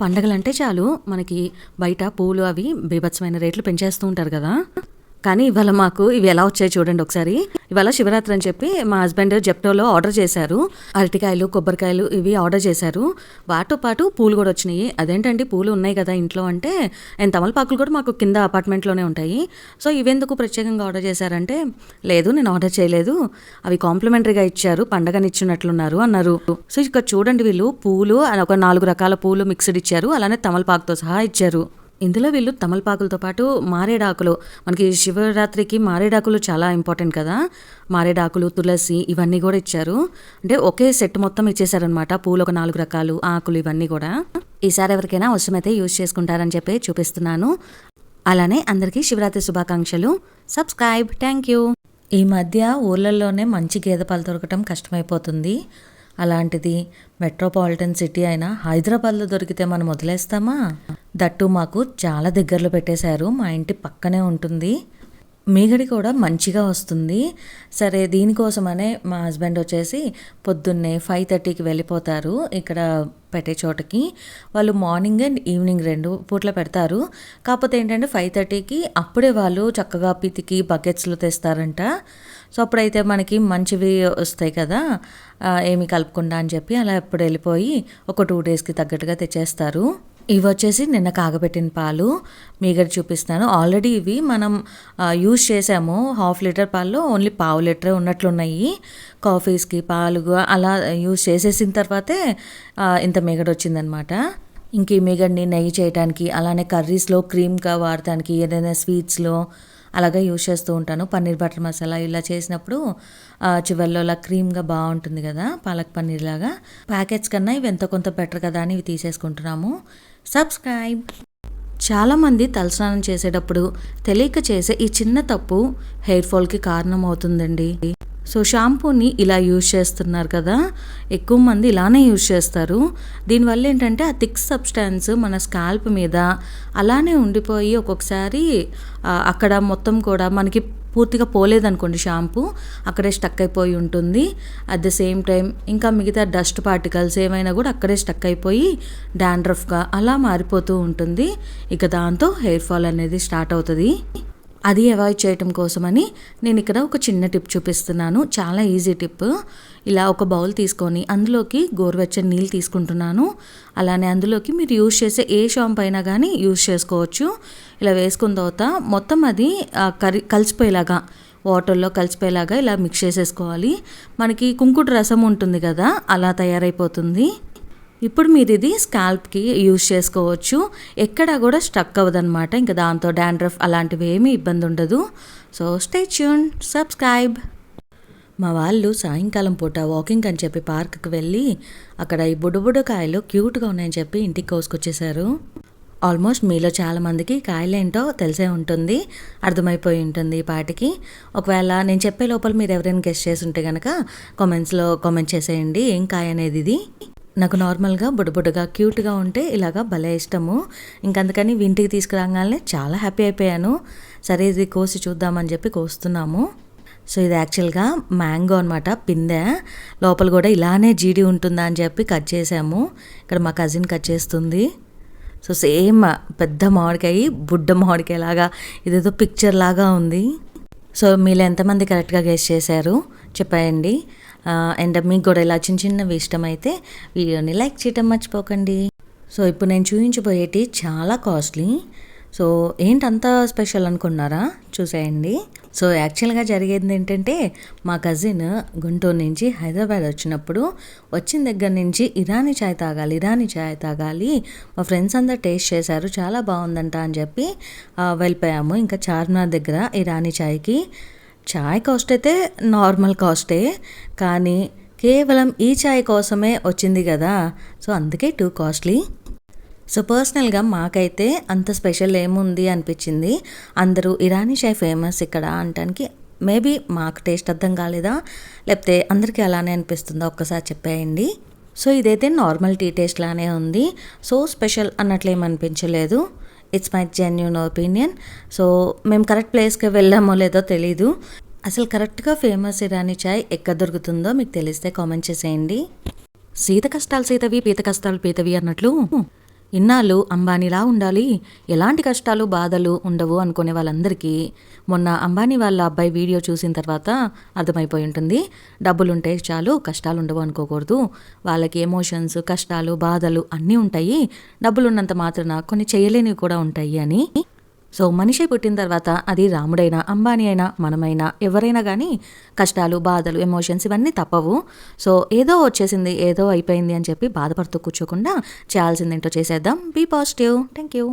పండగలంటే చాలు మనకి బయట పూలు అవి బీభత్సమైన రేట్లు పెంచేస్తూ ఉంటారు కదా. కానీ ఇవాళ మాకు ఇవి ఎలా వచ్చాయి చూడండి ఒకసారి. ఇవాళ శివరాత్రి అని చెప్పి మా హస్బెండ్ జెప్టోలో ఆర్డర్ చేశారు. అరటికాయలు కొబ్బరికాయలు ఇవి ఆర్డర్ చేశారు. వాటితో పాటు పూలు కూడా వచ్చినాయి. అదేంటండి పూలు ఉన్నాయి కదా ఇంట్లో అంటే అండ్ తమలపాకులు కూడా మాకు కింద అపార్ట్మెంట్లోనే ఉంటాయి. సో ఇవెందుకు ప్రత్యేకంగా ఆర్డర్ చేశారంటే లేదు నేను ఆర్డర్ చేయలేదు. అవి కాంప్లిమెంటరీగా ఇచ్చారు. పండగని ఇచ్చినట్లున్నారు అన్నారు. సో ఇక్కడ చూడండి వీళ్ళు పూలు ఒక నాలుగు రకాల పూలు మిక్స్డ్ ఇచ్చారు. అలానే తమలపాకుతో సహా ఇచ్చారు. ఇందులో వీళ్ళు తమలపాకులతో పాటు మారేడాకులు. మనకి శివరాత్రికి మారేడాకులు చాలా ఇంపార్టెంట్ కదా. మారేడాకులు తులసి ఇవన్నీ కూడా ఇచ్చారు. అంటే ఒకే సెట్ మొత్తం ఇచ్చేసారనమాట పూలు ఒక నాలుగు రకాలు ఆకులు ఇవన్నీ కూడా. ఈసారి ఎవరికైనా అవసరమైతే యూజ్ చేసుకుంటారని చెప్పి చూపిస్తున్నాను. అలానే అందరికీ శివరాత్రి శుభాకాంక్షలు. సబ్స్క్రైబ్ థ్యాంక్ యూ ఈ మధ్య ఊర్లలోనే మంచి గేదె పాలు దొరకటం కష్టమైపోతుంది. అలాంటిది మెట్రోపాలిటన్ సిటీ అయినా హైదరాబాద్లో దొరికితే మనం వదిలేస్తామా? దట్టు మాకు చాలా దగ్గరలో పెట్టేశారు. మా ఇంటి పక్కనే ఉంటుంది. మీగడి కూడా మంచిగా వస్తుంది. సరే దీనికోసమనే మా హస్బెండ్ వచ్చేసి పొద్దున్నే ఫైవ్ థర్టీకి వెళ్ళిపోతారు ఇక్కడ పెట్టే చోటకి. వాళ్ళు మార్నింగ్ అండ్ ఈవినింగ్ రెండు పూట్ల పెడతారు. కాకపోతే ఏంటంటే ఫైవ్ థర్టీకి అప్పుడే వాళ్ళు చక్కగా పితికి బకెట్స్లో తెస్తారంట. సో అప్పుడైతే మనకి మంచివి వస్తాయి కదా ఏమి కలపకుండా అని చెప్పి అలా ఎప్పుడు వెళ్ళిపోయి ఒక టూ డేస్కి తగ్గట్టుగా తెచ్చేస్తారు. ఇవి వచ్చేసి నిన్న కాగబెట్టిన పాలు మీగడ చూపిస్తాను ఆల్రెడీ ఇవి మనం యూజ్ చేసాము. హాఫ్ లీటర్ పాల్లో ఓన్లీ పావు లీటరే ఉన్నట్లున్నాయి. కాఫీస్కి పాలు అలా యూజ్ చేసేసిన తర్వాతే ఇంత మీగడ వచ్చిందనమాట. ఇంక ఈ మీగడ్ని నెయ్యి చేయడానికి అలానే కర్రీస్లో క్రీమ్గా వాడటానికి ఏదైనా స్వీట్స్లో అలాగే యూజ్ చేస్తూ ఉంటాను. పన్నీర్ బటర్ మసాలా ఇలా చేసినప్పుడు చివరిలో ఇలా క్రీమ్గా బాగుంటుంది కదా పాలక్ పన్నీర్ లాగా. ప్యాకెట్స్ కన్నా ఇవి ఎంతో కొంత బెటర్ కదా అని ఇవి తీసేసుకుంటున్నాము. సబ్స్క్రైబ్! చాలామంది తలస్నానం చేసేటప్పుడు తెలియక చేసే ఈ చిన్న తప్పు హెయిర్ ఫాల్కి కారణం అవుతుందండి సో షాంపూని ఇలా యూజ్ చేస్తున్నారు కదా ఎక్కువ మంది ఇలానే యూజ్ చేస్తారు. దీనివల్ల ఏంటంటే ఆ థిక్ సబ్స్టాన్స్ మన స్కాల్ప్ మీద అలానే ఉండిపోయి ఒక్కొక్కసారి అక్కడ మొత్తం కూడా మనకి పూర్తిగా పోలేదనుకోండి షాంపూ అక్కడే స్టక్ అయిపోయి ఉంటుంది. అట్ ద సేమ్ టైం ఇంకా మిగతా డస్ట్ పార్టికల్స్ ఏమైనా కూడా అక్కడే స్టక్ అయిపోయి డాండ్రఫ్గా అలా మారిపోతూ ఉంటుంది. ఇక దాంతో హెయిర్ ఫాల్ అనేది స్టార్ట్ అవుతుంది. అది అవాయిడ్ చేయటం కోసమని నేను ఇక్కడ ఒక చిన్న టిప్ చూపిస్తున్నాను. చాలా ఈజీ టిప్. ఇలా ఒక బౌల్ తీసుకొని అందులోకి గోరువెచ్చని నీళ్ళు తీసుకుంటున్నాను. అలానే అందులోకి మీరు యూజ్ చేసే ఏ షాంపు అయినా కానీ యూజ్ చేసుకోవచ్చు. ఇలా వేసుకున్న తర్వాత మొత్తం అది కరి కలిసిపోయేలాగా వాటర్లో కలిసిపోయేలాగా ఇలా మిక్స్ చేసేసుకోవాలి. మనకి కుంకుడు రసం ఉంటుంది కదా అలా తయారైపోతుంది. ఇప్పుడు మీరు ఇది స్కాల్ప్కి యూజ్ చేసుకోవచ్చు. ఎక్కడా కూడా స్ట్రక్ అవ్వదన్నమాట. ఇంకా దాంతో డాండ్రఫ్ అలాంటివి ఏమీ ఇబ్బంది ఉండదు. సో స్టే ట్యూన్ సబ్స్క్రైబ్ మా వాళ్ళు సాయంకాలం పూట వాకింగ్ అని చెప్పి పార్క్కి వెళ్ళి అక్కడ ఈ బుడబుడ కాయలు క్యూట్గా ఉన్నాయని చెప్పి ఇంటికి కోసుకొచ్చేసారు. ఆల్మోస్ట్ మీలో చాలామందికి కాయలేంటో తెలిసే ఉంటుంది. అర్థమైపోయి ఉంటుంది ఈ పాటికి. ఒకవేళ నేను చెప్పే లోపల మీరు ఎవరైనా గెస్ట్ చేసి ఉంటే కనుక కామెంట్స్లో కామెంట్ చేసేయండి. ఏం కాయ అనేది ఇది? నాకు నార్మల్గా బుడబుడగా క్యూట్గా ఉంటే ఇలాగా భలే ఇష్టము. ఇంకందుకని ఇంటికి తీసుకురాగానే చాలా హ్యాపీ అయిపోయాను. సరే ఇది కోసి చూద్దామని చెప్పి కోస్తున్నాము. సో ఇది యాక్చువల్గా మ్యాంగో అనమాట పిందె. లోపల కూడా ఇలానే జీడి ఉంటుందా అని చెప్పి కట్ చేసాము. ఇక్కడ మా కజిన్ కట్ చేస్తుంది. సో సేమ్ పెద్ద మామిడికాయ బుడ్డ మామిడికాయ లాగా ఇదేదో పిక్చర్ లాగా ఉంది. సో మీరు ఎంతమంది కరెక్ట్గా గెస్ట్ చేశారు? చెప్పేయండి అండ్ మీకు కూడా ఇలా చిన్న చిన్నవి ఇష్టమైతే వీడియోని లైక్ చేయటం మర్చిపోకండి. సో ఇప్పుడు నేను చూపించబోయేటి చాలా కాస్ట్లీ. సో ఏంటంత స్పెషల్ అనుకున్నారా? చూసేయండి. సో యాక్చువల్గా జరిగేది ఏంటంటే మా కజిన్ గుంటూరు నుంచి హైదరాబాద్ వచ్చినప్పుడు వచ్చిన దగ్గర నుంచి ఇరానీ చాయ్ తాగాలి ఇరానీ చాయ్ తాగాలి. మా ఫ్రెండ్స్ అందరు టేస్ట్ చేశారు చాలా బాగుందంట అని చెప్పి వెళ్ళిపోయాము. ఇంకా చార్మినార్ దగ్గర ఇరానీ చాయ్కి. చాయ్ కాస్ట్ అయితే నార్మల్ కాస్టే కానీ కేవలం ఈ చాయ్ కోసమే వచ్చింది కదా సో అందుకే టూ కాస్ట్లీ. సో పర్సనల్గా మాకైతే అంత స్పెషల్ ఏముంది అనిపించింది. అందరూ ఇరానీ చాయ్ ఫేమస్ ఇక్కడ అనటానికి మేబీ మాకు టేస్ట్ అర్థం కాలేదా? లేకపోతే అందరికీ అలానే అనిపిస్తుందా? ఒక్కసారి చెప్పేయండి. సో ఇదైతే నార్మల్ టీ టేస్ట్ లానే ఉంది. సో స్పెషల్ అన్నట్లేం అనిపించలేదు it's my genuine opinion so మేము కరెక్ట్ ప్లేస్కి వెళ్ళామో లేదో తెలీదు. అసలు కరెక్ట్గా ఫేమస్ ఇరానీ చాయ్ ఎక్కడ దొరుకుతుందో మీకు తెలిస్తే కామెంట్ చేసేయండి. సీత కష్టాలు సీతవి పీత కష్టాలు పీతవి అన్నట్లు. ఇన్నాళ్ళు అంబానీలా ఉండాలి ఎలాంటి కష్టాలు బాధలు ఉండవు అనుకునే వాళ్ళందరికీ మొన్న అంబానీ వాళ్ళ అబ్బాయి వీడియో చూసిన తర్వాత అర్థమైపోయి ఉంటుంది. డబ్బులుంటే చాలు కష్టాలు ఉండవు అనుకోకూడదు. వాళ్ళకి ఎమోషన్స్ కష్టాలు బాధలు అన్నీ ఉంటాయి. డబ్బులున్నంత మాత్రాన కొన్ని చేయలేనివి కూడా ఉంటాయి అని సో మనిషి పుట్టిన తర్వాత అది రాముడైనా అంబానీ అయినా మనమైనా ఎవరైనా కానీ కష్టాలు బాధలు ఎమోషన్స్ ఇవన్నీ తప్పవు. సో ఏదో వచ్చేసింది ఏదో అయిపోయింది అని చెప్పి బాధపడుతూ కూర్చోకుండా చేయాల్సిందేంటో చేసేద్దాం. Be positive. Thank you